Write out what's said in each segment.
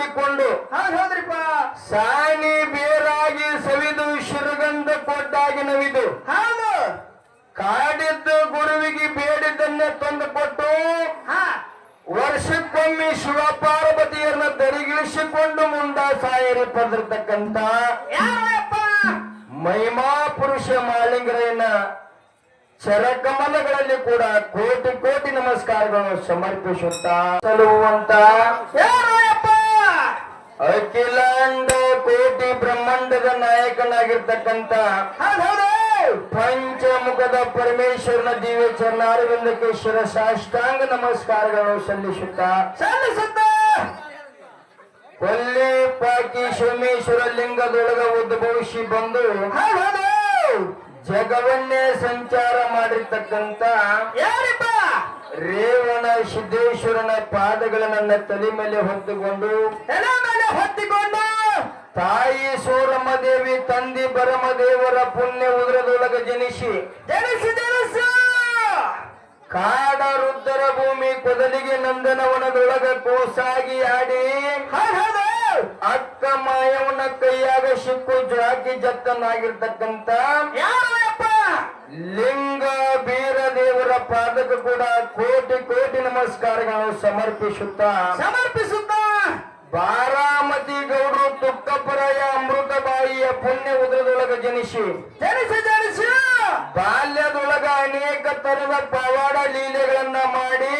ಮಾಡಿಕೊಂಡು ಹೌದ್ ಹೌದ್ರಿಪ್ಪ. ಸಾಣಿ ಬೇರಾಗಿ ಸವಿದು ಶಿರಗಂಧ ಕೊಟ್ಟಾಗಿ ನವಿದು. ಹೌದು. ಕಾಡಿದ್ದು ಗುರುವಿಗೆ ಬೇಡಿದ್ದನ್ನೇ ತಂದು ಕೊಟ್ಟು ವರ್ಷಕ್ಕೊಮ್ಮೆ ಶಿವ ಪಾರ್ವತಿಯನ್ನ ದರಿಗಿಳಿಸಿಕೊಂಡು ಮುಂದ ಸಾಯರಿ ಪದಿರ್ತಕ್ಕಂತ ಯಾರಪ್ಪ ಮಹಿಮಾ ಪುರುಷ ಮಾಲಿಂಗರಯ್ಯನ ಚರಕಮಲಗಳಲ್ಲಿ ಕೂಡ ಕೋಟಿ ಕೋಟಿ ನಮಸ್ಕಾರಗಳನ್ನು ಸಮರ್ಪಿಸುತ್ತಾ ಸಲುವಂತ ಅಖಿಲಾಂಡ ಕೋಟಿ ಬ್ರಹ್ಮಾಂಡದ ನಾಯಕನಾಗಿರ್ತಕ್ಕಂತ ಪಂಚಮುಖದ ಪರಮೇಶ್ವರನ ದಿವ್ಯ ಚರಣಾರವಿಂದಕ್ಕೆ ಶಿರ ಸಾಷ್ಟಾಂಗ ನಮಸ್ಕಾರಗಳು ಸಲ್ಲಿಸುತ್ತಾ ಸಲ್ಲಿಸುತ್ತ. ಕೊಲ್ಲಿ ಪಾಕಿ ಸೋಮೇಶ್ವರ ಲಿಂಗದೊಳಗ ಉದ್ಭವಿಸಿ ಬಂದು ಜಗವನ್ನೇ ಸಂಚಾರ ಮಾಡಿರ್ತಕ್ಕಂತ ಯಾರಿಪ್ಪ? ರೇವಣ ಸಿದ್ದೇಶ್ವರನ ಪಾದಗಳ ನನ್ನ ತಲೆ ಮೇಲೆ ಹೊತ್ತುಕೊಂಡು ಹೊತ್ತಿಕೊಂಡು ತಾಯಿ ಸೋರಮ್ಮ ದೇವಿ ತಂದಿ ಬರಮದೇವರ ಪುಣ್ಯ ಉದರದೊಳಗ ಜನಿಸಿ. ಜನಿಸಿ ಜನಿಸು! ಕಾಡ ರುದ್ರ ಭೂಮಿ ಕೊದಲಿಗೆ ನಂದನವನದೊಳಗ ಕೋಸಾಗಿ ಆಡಿ. ಅಕ್ಕ ಮಾಯವನ ಕೈಯಾಗ ಸಿಕ್ಕು ಜಾಕಿ ಜತ್ತನಾಗಿರ್ತಕ್ಕಂತ ಯಾರಪ್ಪ ಲಿಂಗ ಬೀರ ದೇವರ ಪಾದಕ ಕೂಡ ಕೋಟಿ ಕೋಟಿ ನಮಸ್ಕಾರಗಳನ್ನು ಸಮರ್ಪಿಸುತ್ತಾ. ಸಮರ್ಪಿಸುತ್ತ ಬಾರಾಮತಿ ಗೌಡರು ತುಕ್ಕಪರಾಯ ಅಮೃತಬಾಯಿಯ ಪುಣ್ಯ ಉದ್ರದೊಳಗ ಜನಿಸಿ. ಜನಿಸು ಜನಿಸು! ಬಾಲ್ಯದೊಳಗ ಅನೇಕ ತರದ ಪವಾಡ ಲೀಲೆಗಳನ್ನ ಮಾಡಿ.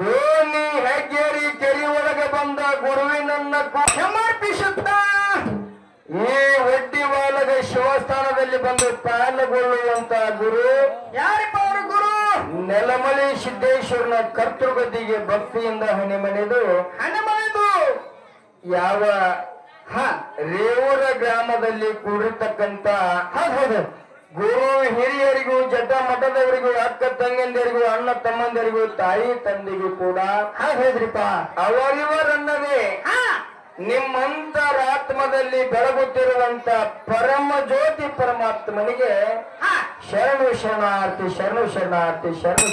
ದೋಣಿ ಹೆಗ್ಗೇರಿ ಕೆರಿ ಒಳಗೆ ಬಂದ ಗುರುವಿನನ್ನ ಸಮರ್ಪಿಸುತ್ತ ಈ ಒಡ್ಡಿ ಬಾಲದ ಶಿವಸ್ಥಾನದಲ್ಲಿ ಬಂದು ಪಾಲ್ಗೊಳ್ಳುವಂತ ಗುರು. ಯಾರ? ಸಿದ್ದೇಶ್ವರನ ಕರ್ತೃಗದ್ದಿಗೆ ಭಕ್ತಿಯಿಂದ ಹಣಿಮಣಿದು ಹನುಮಂತು ಯಾವ ಹ ರೇವೂರ ಗ್ರಾಮದಲ್ಲಿ ಕೂಡಿರ್ತಕ್ಕಂತ ಗುರು ಹಿರಿಯರಿಗೂ ಜಟ ಮಠದವರಿಗೂ ಅಕ್ಕ ತಂಗಂದಿರಿಗೂ ಅಣ್ಣ ತಮ್ಮಂದಿರಿಗೂ ತಾಯಿ ತಂದೆಗೂ ಕೂಡ ಹೌದ್ರಿಪ್ಪ ಅವರಿವರನ್ನದೇ ನಿಮ್ಮಂತರಾತ್ಮದಲ್ಲಿ ಬೆಳಗುತ್ತಿರುವಂತ ಪರಮ ಜ್ಯೋತಿ ಪರಮಾತ್ಮನಿಗೆ ಶರಣು ಶರಣಾರ್ಥಿ ಶರಣು ಶರಣಾರ್ಥಿ ಶರಣು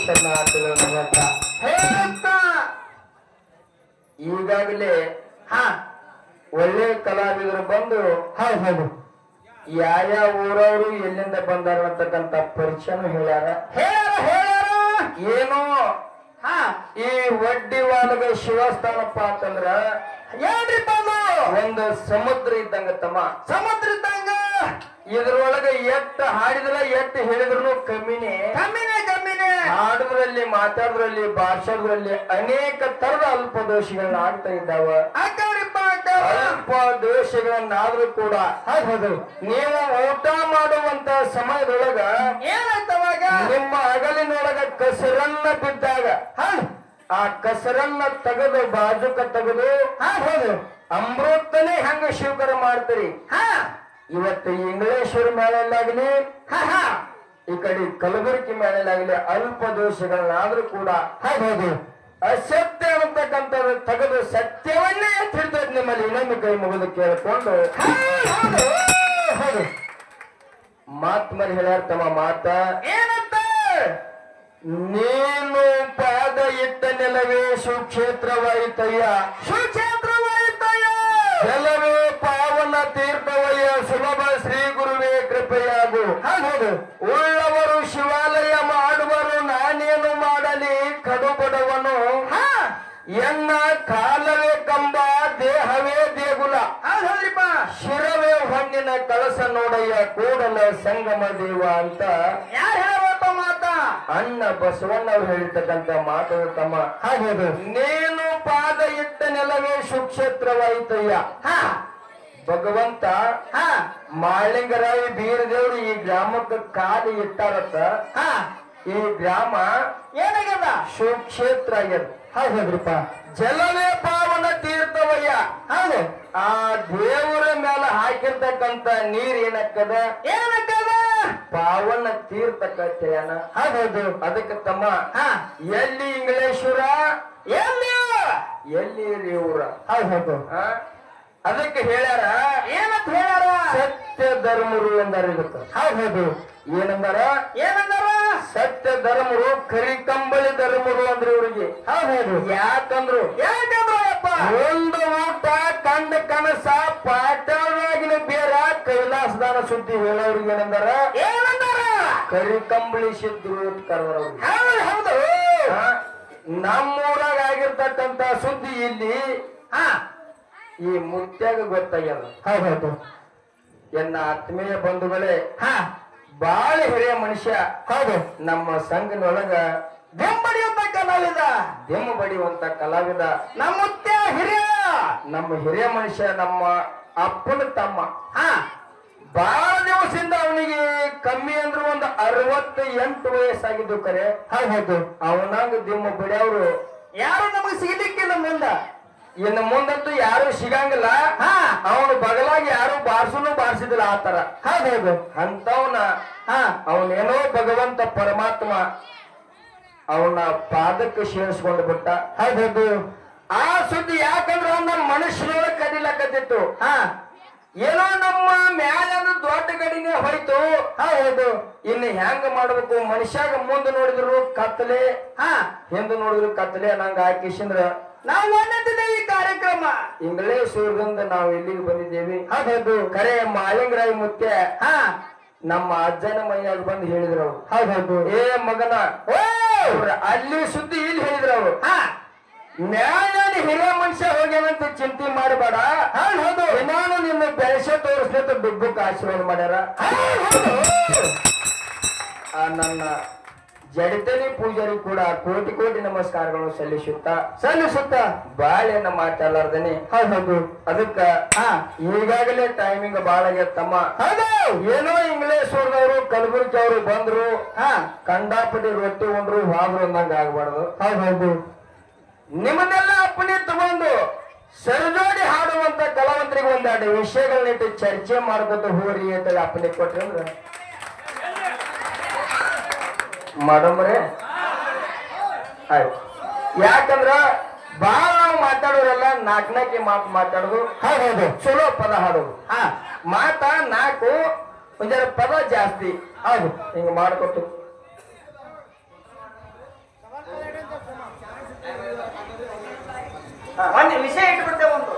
ಹೇಳುತ್ತ ಈಗಾಗಲೇ ಹಾ. ಒಳ್ಳೆ ಕಲಾವಿದರು ಬಂದು ಹೌದು ಹೌದು ಯಾವ ಊರವರು ಎಲ್ಲಿಂದ ಬಂದಾರ ಅಂತಕ್ಕಂತ ಪರಿಚಯ ಹೇಳ್ಯಾರ. ಏನೋ ಹಾ. ಈ ಒಡ್ಡಿ ವಾಲದ ಶಿವಸ್ಥಾನಪ್ಪ ಅಂತಂದ್ರ ಏನ್ರಿಪ್ಪ ಒಂದು ಸಮುದ್ರ ಇದ್ದಂಗ ತಮ್ಮ ಸಮುದ್ರ ಇದ್ದಂಗ ಇದ್ರೊಳಗ ಎತ್ತ ಹಾಡಿದ್ರ ಎತ್ತ ಹೇಳಿದ್ರು ಕಮ್ಮಿನೇ. ಕಮ್ಮಿನೇ ಕಮ್ಮಿನೇ. ಹಾಡುದ್ರಲ್ಲಿ ಮಾತಾಡುದ್ರಲ್ಲಿ ಭಾಷಾದ್ರಲ್ಲಿ ಅನೇಕ ತರದ ಅಲ್ಪ ದೋಷಗಳನ್ನ ಆಗ್ತಾ ಇದ್ದಾವ. ಅಲ್ಪ ದೋಷಗಳನ್ನಾದ್ರೂ ಕೂಡ ಹೌದು ನೀವು ಊಟ ಮಾಡುವಂತ ಸಮಯದೊಳಗ ಏನಂತವಾಗ? ನಿಮ್ಮ ಅಗಲಿನೊಳಗ ಕಸರನ್ನ ಬಿದ್ದಾಗ ಆ ಕಸರನ್ನ ತೆಗೆದು ಬಾಜುಕ ತೆಗೆದು ಹೌದು ಅಮೃತನೇ ಹೆಂಗ ಶಿವಕರ ಮಾಡ್ತೀರಿ? ಹಾ. ಇವತ್ತು ಇಂಗ್ಲೇಶ್ವರ ಹಾ ಈ ಕಡೆ ಕಲಬುರಗಿ ಮೇಳಲ್ಲಾಗ್ಲಿ ಅಲ್ಪ ದೋಷಗಳನ್ನಾದ್ರೂ ಕೂಡ ಹೌದು ಅಸತ್ಯ ಅಂತಕ್ಕಂಥದ್ದು ತೆಗೆದು ಸತ್ಯವನ್ನೇ ತಿಳಿದ ನಿಮ್ಮಲ್ಲಿ. ಇನ್ನೊಂದು ಕೈ ಮುಗಿದು ಕೇಳಿಕೊಂಡು ಹೌದು ಮಾತ್ ಹೇಳ್ಯಾರ ತಮ್ಮ ಮಾತ. ಏನಂತ? ನೀನು ಪಾದ ಇಟ್ಟ ನೆಲವೇ ಸುಕ್ಷೇತ್ರವಾಯಿತಯ್ಯ ಸುಕ್ಷೇತ್ರವಾಯಿತಯ್ಯ. ಉಳ್ಳವರು ಶಿವಾಲಯ ಮಾಡುವರು ನಾನೇನು ಮಾಡಲಿ? ಕಡು ಕೊಡವನು ಹಾ. ಎನ್ನ ಕಾಲವೇ ಕಂಬ ದೇಹವೇ ದೇಗುಲ. ಶಿರವೇ ಹೊನ್ನಿನ ಕಳಸ ನೋಡಯ್ಯ ಕೂಡಲ ಸಂಗಮ ದೇವ ಅಂತ. ಯಾರು ಹೇಳಬೇಕ ಮಾತ? ಅಣ್ಣ ಬಸವಣ್ಣವ್ರು ಹೇಳ್ತಕ್ಕಂತ ಮಾತು ತಮ್ಮ. ಹಾಗೆ ನೀನು ಪಾದ ಇಟ್ಟ ನೆಲವೇ ಸುಕ್ಷೇತ್ರವಾಯಿತಯ್ಯ. ಹಾ. ಭಗವಂತ ಮಾಳಿಂಗರಾಯಿ ಬೀರದೇವರು ಈ ಗ್ರಾಮಕ್ಕೆ ಕಾಲು ಇಟ್ಟಾರತ್ತ. ಹಾ. ಈ ಗ್ರಾಮ ಏನಾಗ್ಯದ? ಶುಕ್ಷೇತ್ರ ಆಗ್ಯದ. ಹೌದ್ರಿಪ್ಪ ಜಲವೇ ಪಾವನ ತೀರ್ಥವಯ್ಯ. ಹೌದು. ಆ ದೇವರ ಮೇಲೆ ಹಾಕಿರ್ತಕ್ಕಂತ ನೀರ್ ಏನಕ್ಕದ? ಏನಕ್ಕದ? ಪಾವನ ತೀರ್ಥಕತ್ತೆಯನ ಹೌದು ಅದಕ್ಕೆ ತಮ್ಮ ಹಾ. ಎಲ್ಲಿ ಇಂಗ್ಲೇಶ್ವರ ಎಲ್ಲಿ ಎಲ್ಲಿ ರೇವೂರ ಹೌದು. ಆ? ಅದಕ್ಕೆ ಹೇಳ್ಯಾರ ಏನಂತ ಹೇಳ್ಯಾರ? ಸತ್ಯ ಧರ್ಮರು ಎಂದಾರ ಇದಕ್ಕ ಹೌದು ಏನಂದಾರ? ಏನಂದಾರ? ಸತ್ಯ ಧರ್ಮರು ಕರಿ ಕಂಬಳಿ ಧರ್ಮರು ಅಂದ್ರೆ ಇವ್ರಿಗೆ. ಹೌದು ಯಾಕಂದ್ರು? ಯಾಕಂದ್ರು ಅಪ್ಪ ಒಂದು ಊಟ ಕಂಡ ಕನಸ ಪಾಟವಾಗಿನ ಬೇರ ಕೈಲಾಸದಾನ ಸುದ್ದಿ ಹೇಳೋರಿಗೆ ಏನಂದಾರ? ಏನಂದಾರ? ಕರಿ ಕಂಬಳಿ ಸಿದ್ರು ಕರ್ವರವ್ರಿಗೆ ಹೌದು. ಹೌದು ನಮ್ಮೂರಾಗ ಆಗಿರ್ತಕ್ಕಂತ ಸುದ್ದಿ ಇಲ್ಲಿ ಹಾ. ಈ ಮುತ್ಯಾಗ ಗೊತ್ತಾಗ್ಯದ. ಹೌದು ಎನ್ನ ಆತ್ಮೀಯ ಬಂಧುಗಳೇ ಹಾ. ಬಾಳ ಹಿರಿಯ ಮನುಷ್ಯ ಹೌದು. ನಮ್ಮ ಸಂಘನೊಳಗ ಬೆಂಬಡಿಯುತ್ತ ಕಲಾವಿದ. ದೆಮ್ಮ ಬಡಿಯುವಂತ ಕಲಾವಿದ. ನಮ್ಮ ಮುತ್ಯ ಹಿರಿಯ. ನಮ್ಮ ಹಿರಿಯ ಮನುಷ್ಯ ನಮ್ಮ ಅಪ್ಪನ ತಮ್ಮ. ಹಾ. ಬಹಳ ದಿವಸದಿಂದ ಅವನಿಗೆ ಕಮ್ಮಿ ಅಂದ್ರೆ ಒಂದು ಅರವತ್ತ ಎಂಟು ವಯಸ್ಸಾಗಿದ್ದು ಕರೆ. ಹೌದು ಅವನಂಗ ದಿಮ್ಮ ಬಡಿಯವರು. ಯಾರು ನಮಗೆ ಸಿಗಲಿಕ್ಕಿಲ್ಲ ಮುಂದ? ಇನ್ನು ಮುಂದಂತೂ ಯಾರು ಸಿಗಂಗಿಲ್ಲ. ಹಾ. ಅವನು ಬಗಲಾಗಿ ಯಾರು ಬಾರ್ಸುನು ಬಾರಿಸಿದಿಲ್ಲ ಆತರ ಹೌದೌದು ಅಂತವನ ಹಾ. ಅವನೇನೋ ಭಗವಂತ ಪರಮಾತ್ಮ ಅವನ ಪಾದಕ್ಕೆ ಸೇರಿಸ್ಕೊಂಡು ಬಿಟ್ಟ. ಹೌದೌದು ಆ ಸುದ್ದಿ ಯಾಕಂದ್ರೆ ಅವನ ಮನುಷ್ಯರೊಳಗೆ ಕದಿಲಕತ್ತಿತ್ತು ಹಾ. ಏನೋ ನಮ್ಮ ಮ್ಯಾಲಂದು ದೊಡ್ಡ ಗಡಿನೇ ಹೋಯ್ತು. ಹೌದು ಇನ್ನು ಹೆಂಗ ಮಾಡ್ಬೇಕು? ಮನುಷ್ಯಾಗ ಮುಂದೆ ನೋಡಿದ್ರು ಕತ್ತಲೆ ಹಾ. ಹಿಂದೆ ನೋಡಿದ್ರು ಕತ್ತಲೆ ನಂಗೆ ಹಾಕಿಸಿಂದ್ರ ನಾವು ಒಂದಂತಿದ್ದೆ ಈ ಕಾರ್ಯಕ್ರಮ. ಇಂಗ್ಲೇಷ್ ಊರಿಂದ ನಾವು ಇಲ್ಲಿಗೆ ಬಂದಿದ್ದೇವೆ. ಹೌದು ಕರೆ ಮಾಲಿಂಗರಾಯ ಮುತ್ಯ. ಹಾ. ನಮ್ಮ ಅಜ್ಜನ ಮೈಯಾಗ ಬಂದು ಹೇಳಿದ್ರು ಅವ್ರು ಹೌದು. ಏ ಮಗನ ಓ! ಅಲ್ಲಿ ಸುದ್ದಿ ಇಲ್ಲಿ ಹೇಳಿದ್ರು ಅವರು ಹಾ. ನ್ಯಾಯಾನಿ ಹಿರಿಯ ಮನುಷ್ಯ ಹೋಗ್ಯಾನಂತ ಚಿಂತೆ ಮಾಡಬೇಡ. ಹೌದು ನಾನು ನಿಮ್ಮ ಬೆಳೆಸ ತೋರಿಸ್ಲಿಕ್ಕೆ ದುಡ್ಡಕ್ಕೆ ಆಶೀರ್ವಾದ ಮಾಡ್ಯಾರ. ಆ ನನ್ನ ಜಡಿತನಿ ಪೂಜಾರಿ ಕೂಡ ಕೋಟಿ ಕೋಟಿ ನಮಸ್ಕಾರಗಳು ಸಲ್ಲಿಸುತ್ತಾ ಸಲ್ಲಿಸುತ್ತ ಬಾಳೆನ ಮಾತಾಡಲಾರ್ದನೆ ಹೌದು ಅದಕ್ಕ ಹಾ. ಈಗಾಗಲೇ ಟೈಮಿಂಗ್ ಬಾಳ ತಮ್ಮ. ಏನೋ ಇಂಗ್ಲೇಷ್ ಅವ್ರದವರು ಕಲಬುರಗಿ ಅವರು ಬಂದ್ರು. ಹಾ. ಕಂಡಾಪಟ್ಟಿ ರೊಟ್ಟಿ ಉಂಡ್ರು ಹಾದ್ರು ಅಂದಂಗ ಆಗ್ಬಾರ್ದು. ಹೌದು ನಿಮ್ಮನ್ನೆಲ್ಲ ಅಪ್ಪನೇ ತಗೊಂಡು ಸರಜೋಡಿ ಹಾಡುವಂತ ಕಲಾವಂತರಿಗೆ ಒಂದೆರಡು ವಿಷಯಗಳನ್ನಿಟ್ಟು ಚರ್ಚೆ ಮಾಡ್ಕೊತ ಹೋರಿ ಅಂತ ಅಪ್ಪನೇ ಕೊಟ್ರಿ ಅಂದ್ರ. ಮಾಡಮ್ರೆ ಆಯ್ತು. ಯಾಕಂದ್ರ ಬಾಳ ನಾವು ಮಾತಾಡೋರೆಲ್ಲ ನಾಲ್ಕು ನಾಲ್ಕು ಮಾತು ಮಾತಾಡೋದು. ಹೌದು ಚಲೋ ಪದ ಹಾಡೋದು. ಹಾ. ಮಾತ ನಾಲ್ಕು ಒಂದರ ಪದ ಜಾಸ್ತಿ. ಹೌದು. ಹಿಂಗ ಮಾಡ್ಕೊತು ಒಂದು ವಿಷಯ ಇಟ್ಬಿಡ್ತೇವೆ ಒಂದು.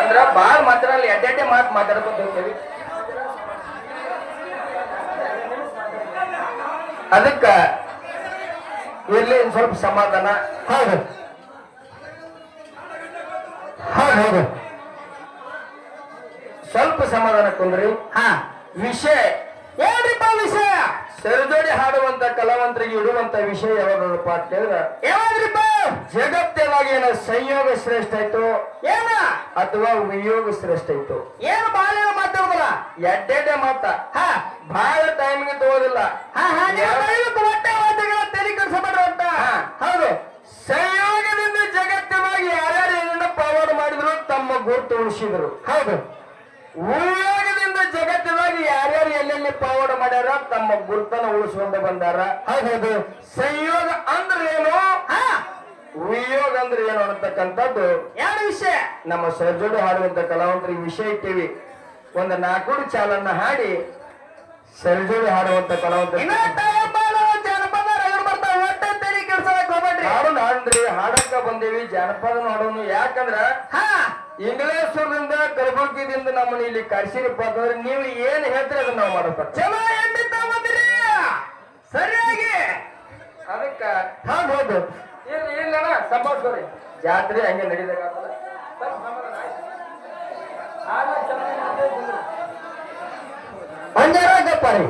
ಅಂದ್ರ ಬಾಳ್ ಮಾತ್ರ ಅಲ್ಲಿ ಎಡ್ಡೆ ಮಾತು ಮಾತಾಡ್ಕೊತ ಹೋಗ್ತೇವಿ ಅದಕ್ಕ ಇಲ್ಲಿ ಸ್ವಲ್ಪ ಸಮಾಧಾನ. ಹೌದು ಹೌದು ಹೌದು ಸ್ವಲ್ಪ ಸಮಾಧಾನ ಕುಂದ್ರಿ. ಹಾ. ವಿಷಯ. ಏನ್ರಿಪ್ಪ ವಿಷಯ. ಸರಿದೋಡಿ ಹಾಡುವಂತ ಕಲಾವಂತರಿಗೆ ಇಡುವಂತ ವಿಷಯ ಯಾವ್ದಪ್ಪ ಅಂತ ಹೇಳಿದ್ರ ಜಗತ್ತಿನಾಗ ಏನ ಸಂಯೋಗ ಶ್ರೇಷ್ಠ ಆಯ್ತು? ಏನ? ಅಥವಾ ವಿಯೋಗ ಶ್ರೇಷ್ಠ ಆಯ್ತು? ಏನು ಬಾಳೆನ ಮಾತಾಡುದಲ್ಲ ಎಡ್ಡೆಡ್ಡೆ ಮತ್ತ ಹಾ ಬಹಳ ಟೈಮ್ಗೆ ತಗೋದಿಲ್ಲ. ಕೆಲಸ ಮಾಡುವಂತ ಹಾ. ಹೌದು. ಸಂಯೋಗದಿಂದ ಜಗತ್ತಿನಾಗಿ ಯಾರ್ಯಾರು ಏನನ್ನ ಪವಾಡ ಮಾಡಿದ್ರು ತಮ್ಮ ಗುರುತು ಉಳಿಸಿದ್ರು. ಹೌದು. ಉಯೋಗದಿಂದ ಜಗತ್ತಿನಾಗಿ ಯಾರ್ಯಾರು ಎಲ್ಲೆಲ್ಲಿ ಪವರ್ ಮಾಡ್ಯಾರ ತಮ್ಮ ಗುರುತನ ಉಳಿಸ್ಕೊಂಡು ಬಂದಾರ. ಹೌದು. ಸಂಯೋಗ ಅಂದ್ರೆ ಏನು? ಹಾ. ವಿಯೋಗ ಅಂದ್ರೆ ಏನು ಅನ್ನತಕ್ಕಂಥದ್ದು ಯಾವ ವಿಷಯ. ನಮ್ಮ ಸರ್ಜೋಡಿ ಹಾಡುವಂತ ಕಲಾವಂತರಿಗೆ ವಿಷಯ ಇಟ್ಟಿವಿ. ಒಂದು ನಾಲ್ಕು ಚಾಲನ್ನ ಹಾಡಿ ಸರಿಜೋಡಿ ಹಾಡುವಂತ ಕಲಾವಂತ ಹಾಡು ಹಾಡ್ರಿ ಹಾಡಕ್ಕ ಬಂದೇವಿ ಜನಪದ ನೋಡೋನು. ಯಾಕಂದ್ರ ಹಾ. ಇಂಗ್ಲೇಶ್ವರದಿಂದ ಕಲಬುರಗಿದಿಂದ ನಮ್ಮನ್ನ ಇಲ್ಲಿ ಕರ್ಸಿರಪ್ಪ ಅಂತಂದ್ರೆ ನೀವು ಏನ್ ಹೇಳ್ತೀರಿ ಅದನ್ನ ನಾವು ಮಾಡಪ್ಪ ಚಲೋ ಸರಿಯಾಗಿ. ಅದಕ್ಕ ಹೌದು. ಹೌದು ಇಲ್ಲ ಇಲ್ಲಣ್ಣ ಸಂಭಾಷಣೆ ಜಾತ್ರೆ ಹಂಗೆ ನಡೀದಾಗ পারে।